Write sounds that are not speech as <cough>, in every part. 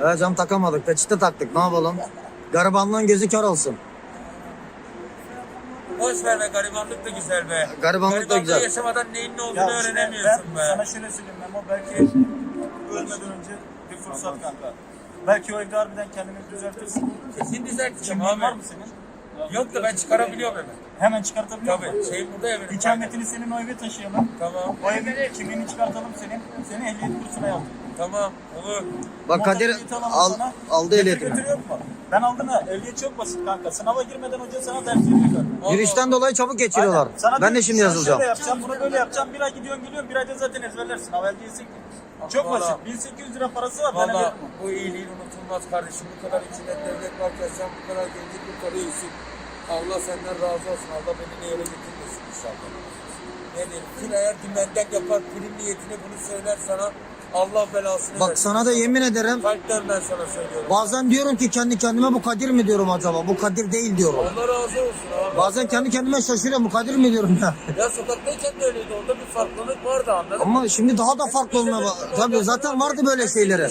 Evet cam takamadık. Peçete taktık. Ne yapalım? Garibanlığın gözü kör olsun. Boş ver be garibanlık da güzel be. Garibanlık da güzel. yaşamadan neyin ne olduğunu Ya öğrenemiyorsun ben be. Sana şöyle söyleyeyim Memo belki ölmeden önce bir fırsat kanka. Belki o evde harbiden kendini düzeltirsin. Kesin düzelteceğim Kimliğin var abi. mı senin? Yok da ben çıkarabiliyorum hemen. Hemen çıkartabiliyor Tabii. musun? Şeyim burada ya benim. İkametini senin o eve taşıyalım. Tamam. O evin kimliğini çıkartalım senin. Seni ehliyet kursuna yazdık. Tamam. Olur. Bak Kadir Motor ehliyeti alalım al, sana. aldı Getir ehliyetini. götür yok mu? Ben aldım ha. Ehliyet çok basit kanka. Sınava girmeden hoca sana ders veriyor. Girişten dolayı çabuk geçiriyorlar. Aynen. Sana Ben de şimdi sen yazılacağım. Şöyle yapacağım, bunu böyle yapacağım. Bir ay gidiyorsun geliyorsun, bir ayda zaten ezberlersin. Haber değilsin ki. Çok Vallahi. basit. 1800 lira parası var. Ben Valla bu iyiliğin unutulmaz kardeşim. Bu kadar içinde devlet varken sen bu kadar genci kurtarıyorsun. Allah senden razı olsun. Allah beni ne yere getirmesin inşallah. Ne diyeyim? Kim eğer dümenden yapar prim niyetine bunu söyler sana Allah belasını Bak versin. sana da yemin ederim Kalpten ben sana söylüyorum. bazen diyorum ki kendi kendime bu Kadir mi diyorum acaba? Bu Kadir değil diyorum. Allah razı olsun abi. Bazen kendi kendime şaşırıyorum bu Kadir mi diyorum ya. Ya sokaktayken de öyleydi. Onda bir farklılık vardı anladın mı? Ama şimdi daha da farklı olmaya bak. Tabii zaten vardı böyle şeyleri.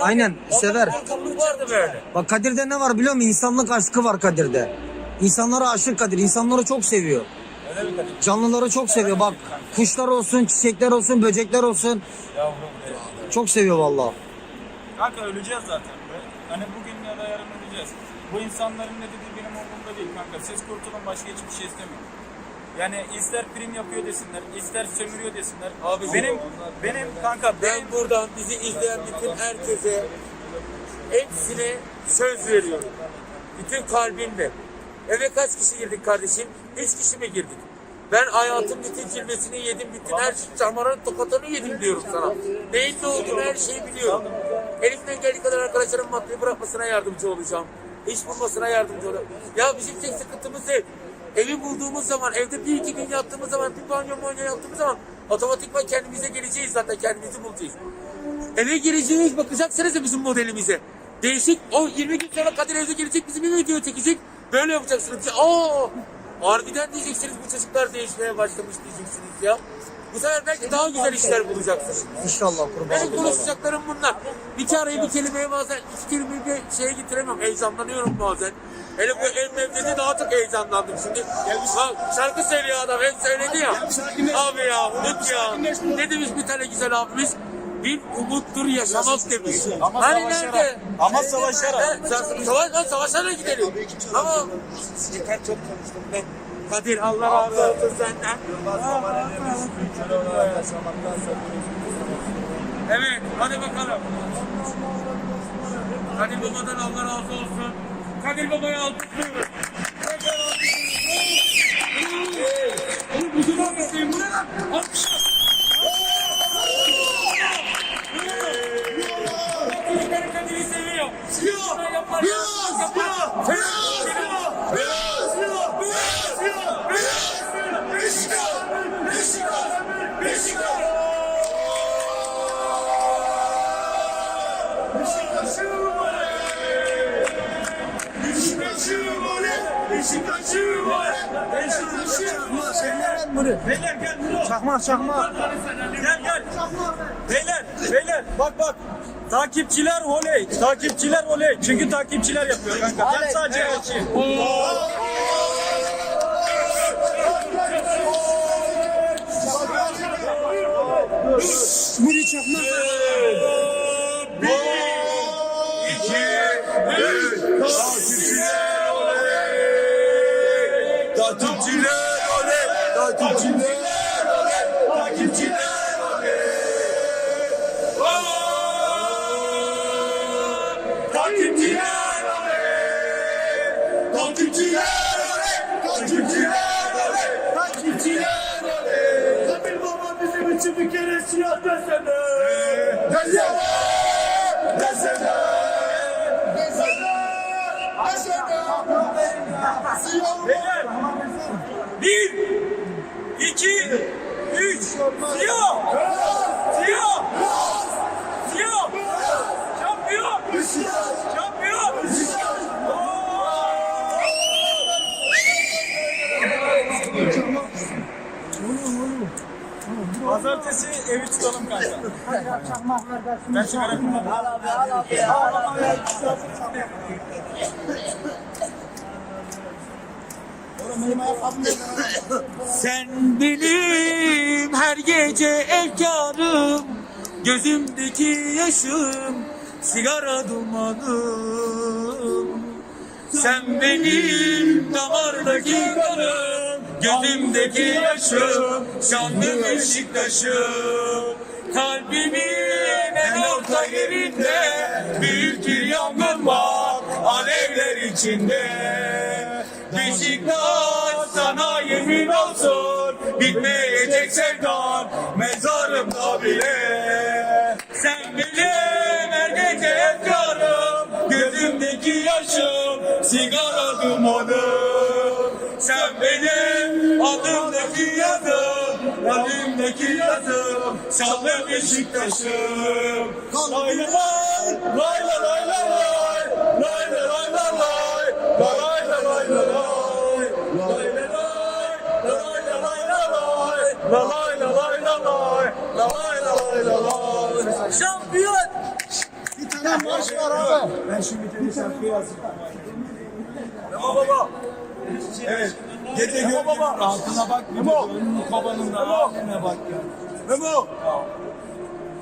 Aynen Onda sever. farklılık vardı böyle. Bak Kadir'de ne var biliyor musun? İnsanlık aşkı var Kadir'de. İnsanlara aşık Kadir. İnsanları çok seviyor. Öyle mi Kadir? Canlıları çok seviyor. Bak kuşlar olsun, çiçekler olsun, böcekler olsun. Yavrum. Çok seviyor vallahi. Kanka öleceğiz zaten be. Hani bugün ya da yarın öleceğiz. Bu insanların ne dediği benim umurumda değil kanka. Siz kurtulun başka hiçbir şey istemiyorum. Yani ister prim yapıyor desinler, ister sömürüyor desinler. Abi benim benim kanka Ben benim buradan bizi izleyen bütün herkese hepsine söz veriyorum. Bütün kalbimle. Eve kaç kişi girdik kardeşim? Üç kişi mi girdik? Ben hayatın bütün cilvesini yedim, bütün her çamaranın tokatını yedim diyorum sana. Neyin ne olduğunu her şeyi biliyorum. Elimden geldiği kadar arkadaşlarım maddeyi bırakmasına yardımcı olacağım. İş bulmasına yardımcı olacağım. Ya bizim tek sıkıntımız ev. Evi bulduğumuz zaman, evde bir iki gün yattığımız zaman, bir banyo banyo yaptığımız zaman otomatikman kendimize geleceğiz zaten, kendimizi bulacağız. Eve gireceğiz bakacaksınız ya bizim modelimize. Değişik o 20 gün sonra Kadir evde gelecek bizim bir video çekecek. Böyle yapacaksınız. Aa! Harbiden diyeceksiniz bu çocuklar değişmeye başlamış diyeceksiniz ya. Bu sefer belki daha güzel işler bulacaksınız. İnşallah kurban Benim konuşacaklarım bunlar. Bir çareyi bir kelimeye bazen iki kelimeyi bir şeye getiremem. Heyecanlanıyorum bazen. Hele bu el mevzede daha çok heyecanlandım şimdi. Bak şarkı söylüyor adam hem söyledi ya. Abi ya umut ya. Ne demiş bir tane güzel abimiz? Bir umuttur yaşamak demiş. Ama hani savaşarak. nerede? Ama savaşarak. Savaş, lan savaşarak gidelim. Ama yeter çok konuştum ben. Kadir Allah razı olsun senden. Evet, hadi bakalım. Kadir Baba'dan Allah razı olsun. Kadir Baba'yı alkışlıyoruz. Tekrar alkışlıyoruz. Bu ne lan? Alkışlar. Beyler gel bunu. Çakma çakma. Gel gel. Beyler, beyler bak bak. Takipçiler oley. Takipçiler oley. Çünkü takipçiler yapıyor kanka. Ben sadece elçiyim. Muri çakma. Takipçiler oley! Siyah! Siyah! Siyah! Şampiyon! Şampiyon! Pazartesi evi tutalım kanka. Çakmak kardeşim. Ben sigara kullanmam. Al abi al abi. Al abi. Sen benim her gece efkarım Gözümdeki yaşım sigara dumanım. Sen benim damardaki kanım Gözümdeki yaşım şanlı Beşiktaş'ım. Kalbimin en orta yerinde Büyük bir yangın var alevler içinde Beşiktaş sana yemin olsun Bitmeyecek sevdan mezarımda bile Sen benim her gece efkarım Gözümdeki yaşım sigara dumanım Sen benim adımdaki yazım Kalbimdeki yazım Şanlı Beşiktaş'ım Lay lay lay lay lay lay lay lay lay lay lay lay lay lay La lay la lay la lay. La lay la lay la lay. Şampiyon. Bir tane maç var abi. Ben şimdi bir tane şarkıyı yazayım. Tamam baba. Evet. Gece Memo baba. Altına bak. Memo. Önünü babanın da haline bak ya. Memo.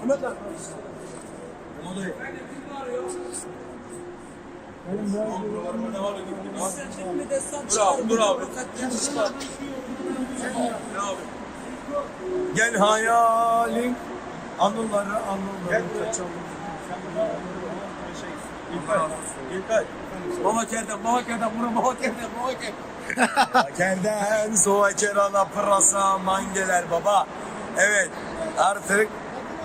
Mehmet abi. Memo dayı. Benim ben buralarıma ne var ya? Bravo, bravo. Bravo. Gel hayalin anıları anıları kaçalım. İlkay, İlkay. Mama kerden, mama kerden, bura mama kerden, mama kerden. Kerden, soğa kerala, pırasa, mangeler baba. Evet, artık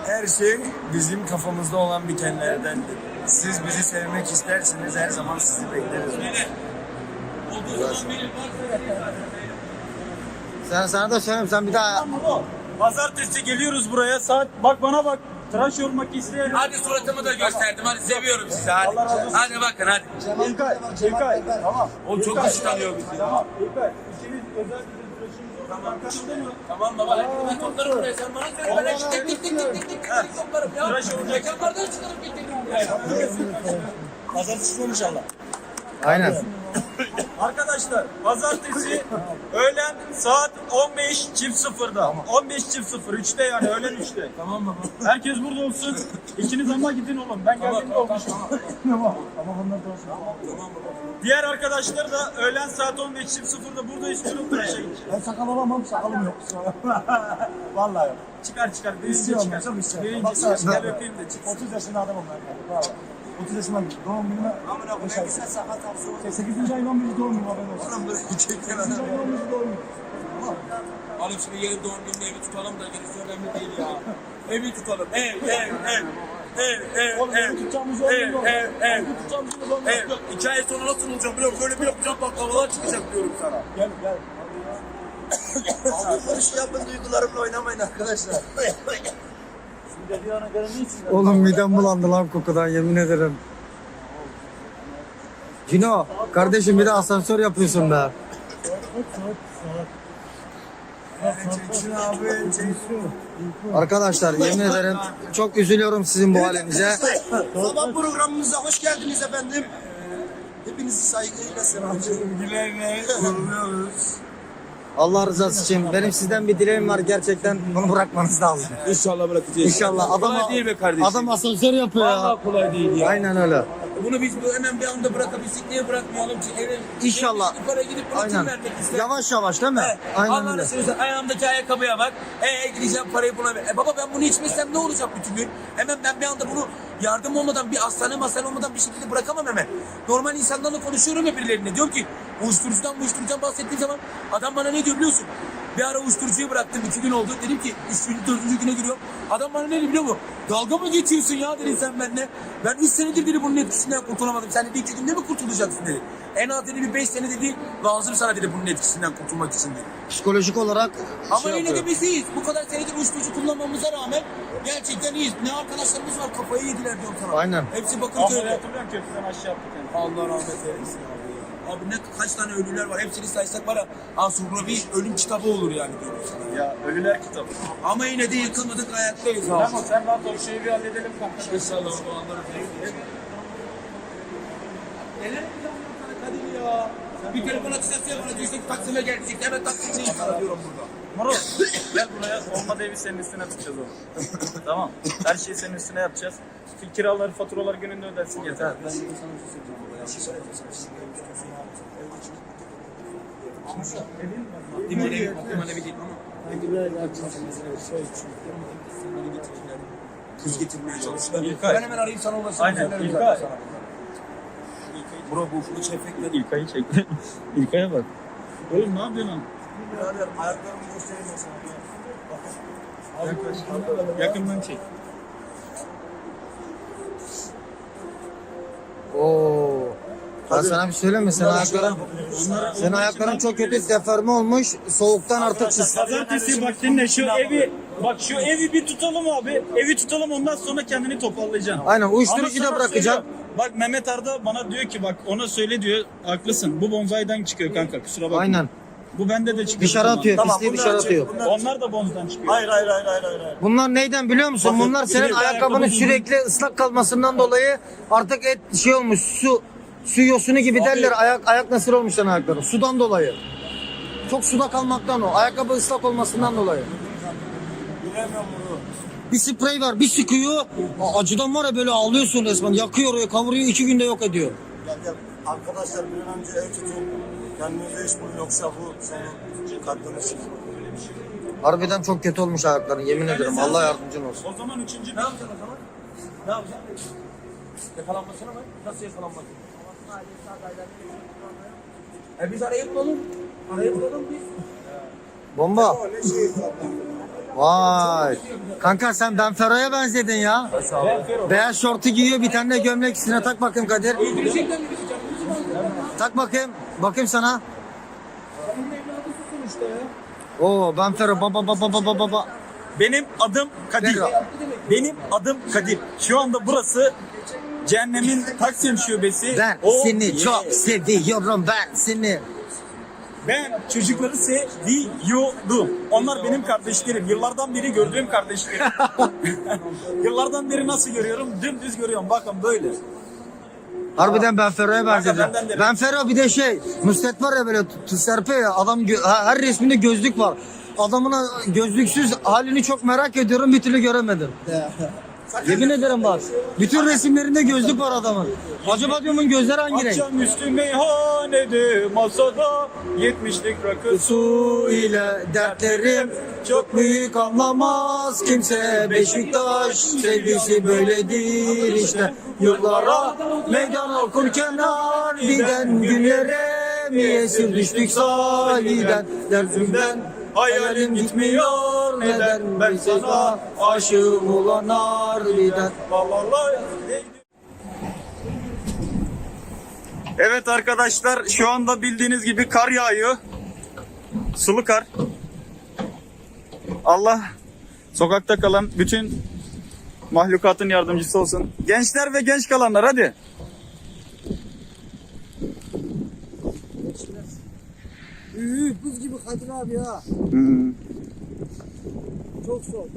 her şey bizim kafamızda olan bitenlerdendir. Siz bizi sevmek isterseniz her zaman sizi bekleriz. Sen sana da söyleyeyim sen bir daha Pazartesi geliyoruz buraya saat bak bana bak tıraş olmak isteyen Hadi suratımı da gösterdim. Hadi seviyorum sizi. Hadi. Allah razı olsun. Hadi bakın hadi. İlkay, İlkay. Tamam. Oğlum çok İlkay, kişi tanıyor bizi. Tamam. İlkay, ikimiz özel tıraşımız yok. Tamam. Baba. Ben toplarım buraya. Sen bana söyle. Ben hep tek tek tek tek tek tek tek toplarım ya. Tıraş olacak. Mekanlardan çıkarıp getiririm buraya. Pazartesi inşallah. Aynen. <laughs> Arkadaşlar pazartesi öğlen saat 15 çift sıfırda. 15 çift sıfır 3'te yani öğlen 3'te. Tamam baba. Herkes burada olsun. İkiniz ama gidin oğlum. Ben geldiğimde olmuşum. Tamam. <laughs> Tamam onlar da olsun. Diğer arkadaşlar da öğlen saat 15 çift sıfırda burada istiyorum tıraşa gideceğim. Ben sakal olamam, sakalım yok. <laughs> Vallahi yok. Çıkar çıkar. İstiyorum, çıkar. Baksana çıkar. Gel öpeyim de çıksın. 30 yaşında adamım ben. Bravo. 30 yaşındayım. Doğum günüme... Amına koyayım. Sen sakat hapsi 8. ayın 11. doğum günü haberin olsun. Oğlum böyle çeken 8. adam. ayın 11. doğum günü. Oğlum şimdi yarın doğum gününde evi tutalım da gerisi önemli değil ya. Evi tutalım. Ev, ev, ev. Ev, ev, Oğlum ev. evi tutacağımız doğum Ev, günü yok. ev, ev. Evi tutacağımız doğum günü Ev. yok. İki ay sonra nasıl olacak biliyor musun? Böyle bir yapacağım baklavalar çıkacak diyorum sana. Gel gel. Abi barış yapın duygularımla oynamayın arkadaşlar. <laughs> Oğlum midem bulandı lan kokudan yemin ederim. Cino kardeşim bir de asansör yapıyorsun be. Arkadaşlar yemin ederim çok üzülüyorum sizin bu halinize. Sabah programımıza hoş geldiniz efendim. Hepinizi saygıyla selamlıyorum. Bilgilerine kuruluyoruz. Allah rızası için benim sizden bir dileğim var gerçekten bunu bırakmanız lazım. İnşallah bırakacağız. İnşallah adam Kolay değil be kardeşim. adam asansör yapıyor ya. Vallahi kolay değil ya. Aynen öyle. Bunu biz bu hemen bir anda bırakabilsek niye bırakmayalım ki? Eve, İnşallah. Para gidip kim Aynen. vermek ister? Yavaş yavaş değil mi? He, Aynen Allah'ını öyle. seversen ayağımdaki ayakkabıya bak. E gideceğim parayı buna ver. E baba ben bunu içmesem ne olacak bütün gün? Hemen ben bir anda bunu yardım olmadan bir hastane hastane olmadan bir şekilde bırakamam hemen. Normal insanlarla konuşuyorum ya birilerine. Diyorum ki uyuşturucudan uyuşturucudan bahsettiğim zaman adam bana ne diyor biliyorsun? Bir ara uyuşturucuyu bıraktım iki gün oldu. Dedim ki üçüncü dördüncü güne giriyorum. Adam bana ne dedi biliyor musun? Dalga mı geçiyorsun ya dedi sen benimle. Ben üç senedir dedi bunun etkisinden kurtulamadım. Sen dedi iki günde mi kurtulacaksın dedi. En az dedi bir beş sene dedi lazım sana dedi bunun etkisinden kurtulmak için dedi. Psikolojik olarak Ama şey yine de yapıyor. biz iyiyiz. Bu kadar senedir uyuşturucu kullanmamıza rağmen gerçekten iyiyiz. Ne arkadaşlarımız var kafayı yediler diyorum sana. Aynen. Hepsi Bakırköy'de. Ahmet hatırlıyor musun? Köprüden aşağı attık yani. Allah rahmet eylesin abi. Ne kaç tane ölüler var hepsini saysak ya ansiklopedi ölüm kitabı olur yani sana. Ya ölüler kitabı. Ama yine de yıkılmadık ayaktayız abi. Tamam sen rahat ol şeyi bir halledelim kanka. İnşallah o anları Kadir ya. Bir telefon açacağız ya bana ki Taksim'e gelecek. Hemen Taksim'e diyorum burada. Muro gel buraya olmadı evi senin üstüne tutacağız oğlum. tamam. Her şeyi senin üstüne yapacağız. Kiraları, faturalar gününde ödersin yeter. Limanevi, limanevi değil ama. Kız getirmeye çalıştılar. İlkay. Ben hemen arayayım sana ulaşayım. Aynen, İlkay. Bro bu kılıç efektle İlkay'ı çekti. İlkay'a bak. Oğlum ne yapıyorsun? Birader ayaklarımı göstereyim ben sana. Yaklaş. Yakından çek. Oo. Ben sana bir söyleyeyim mi? Senin ayakların, senin ayakların çok kötü deforme olmuş. Soğuktan artık çiz. Pazartesi bak dinle şu evi bak şu evi bir tutalım abi. Evi tutalım ondan sonra kendini toparlayacaksın. Aynen uyuşturucu da bırakacaksın. Bak Mehmet Arda bana diyor ki bak ona söyle diyor. Haklısın. Bu bonzaydan çıkıyor kanka kusura bakma. Aynen. Bu bende de çıkıyor. Dışarı atıyor. Tamam, Pisliği dışarı atıyor. bunlar- Onlar da bonzdan çıkıyor. Hayır hayır hayır hayır hayır. Bunlar neyden biliyor musun? Bakın, Bunlar senin ayakkabının ayakkabı sürekli ıslak kalmasından dolayı artık et şey olmuş su su yosunu gibi derler ayak ayak nasıl olmuş senin ayakların sudan dolayı. Çok suda kalmaktan o. Ayakkabı ıslak olmasından dolayı. Bilemiyorum bunu. Bir sprey var bir sıkıyor. Acıdan var ya böyle ağlıyorsun resmen. Yakıyor orayı kavuruyor iki günde yok ediyor. Gel gel. Arkadaşlar bir an önce ev tutun. Kendinize iş bulun yoksa bu sonu katlanırsınız. Harbiden çok kötü olmuş ayakların yemin ederim. Allah yardımcın olsun. O zaman üçüncü Ne yapacaksın o zaman? Ne yapacaksın? Yakalanmasına mı? Nasıl yakalanmasın? E biz arayı bulalım. Arayı bulalım biz. Bomba. Vay. Kanka sen Benfero'ya benzedin ya. Beyaz şortu giyiyor bir tane de gömlek üstüne tak bakayım Kadir. Tak bakayım. Bakayım sana. Oo Benfero baba baba baba baba. Benim adım Kadir. Benim adım Kadir. Şu anda burası Cehennemin Taksim Şubesi. Ben O- seni Yeah. çok seviyorum ben seni. Ben çocukları seviyordum. Onlar benim kardeşlerim. Yıllardan beri gördüğüm kardeşlerim. <laughs> Yıllardan beri nasıl görüyorum? Dümdüz görüyorum. Bakın böyle. Harbiden Benfero'ya benzedin. benden de- Benfero bir de şey Nusret var ya böyle serpe ya adam her resminde gözlük var. Adamın ha- gözlüksüz halini çok merak ediyorum bir türlü göremedim. <laughs> Yemin ederim bak. Bütün resimlerinde gözlük var adamın. Acaba diyorum gözleri hangi renk? Akşamüstü meyhanede masada yetmişlik rakı Su ile dertlerim çok büyük anlamaz kimse Beşiktaş sevgisi böyledir işte Yıllara meydan okurken harbiden günlere mi esir düştük sahiden Dersimden hayalim gitmiyor neden ben sana aşığım olan harbiden Evet arkadaşlar şu anda bildiğiniz gibi kar yağıyor. Sulu kar. Allah sokakta kalan bütün mahlukatın yardımcısı olsun. Gençler ve genç kalanlar hadi. Büyük buz gibi Kadir abi ya Çok soğuk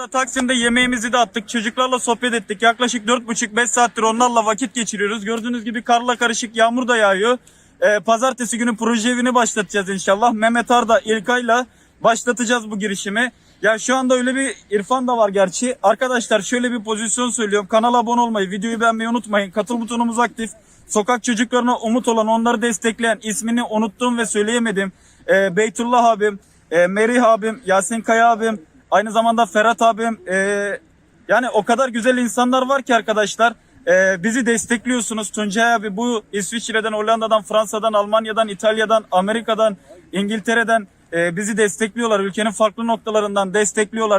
anda Taksim'de yemeğimizi de attık. Çocuklarla sohbet ettik. Yaklaşık 4,5-5 saattir onlarla vakit geçiriyoruz. Gördüğünüz gibi karla karışık yağmur da yağıyor. Ee, pazartesi günü proje evini başlatacağız inşallah. Mehmet Arda İlkay'la başlatacağız bu girişimi. Ya şu anda öyle bir İrfan da var gerçi. Arkadaşlar şöyle bir pozisyon söylüyorum. Kanala abone olmayı, videoyu beğenmeyi unutmayın. Katıl butonumuz aktif. Sokak çocuklarına umut olan, onları destekleyen, ismini unuttum ve söyleyemedim. Ee, Beytullah abim, e, Merih abim, Yasin Kaya abim, aynı zamanda Ferhat abim. e, yani o kadar güzel insanlar var ki arkadaşlar. e, bizi destekliyorsunuz. Tuncay abi bu İsviçre'den, Hollanda'dan, Fransa'dan, Almanya'dan, İtalya'dan, Amerika'dan, İngiltere'den e, bizi destekliyorlar. Ülkenin farklı noktalarından destekliyorlar.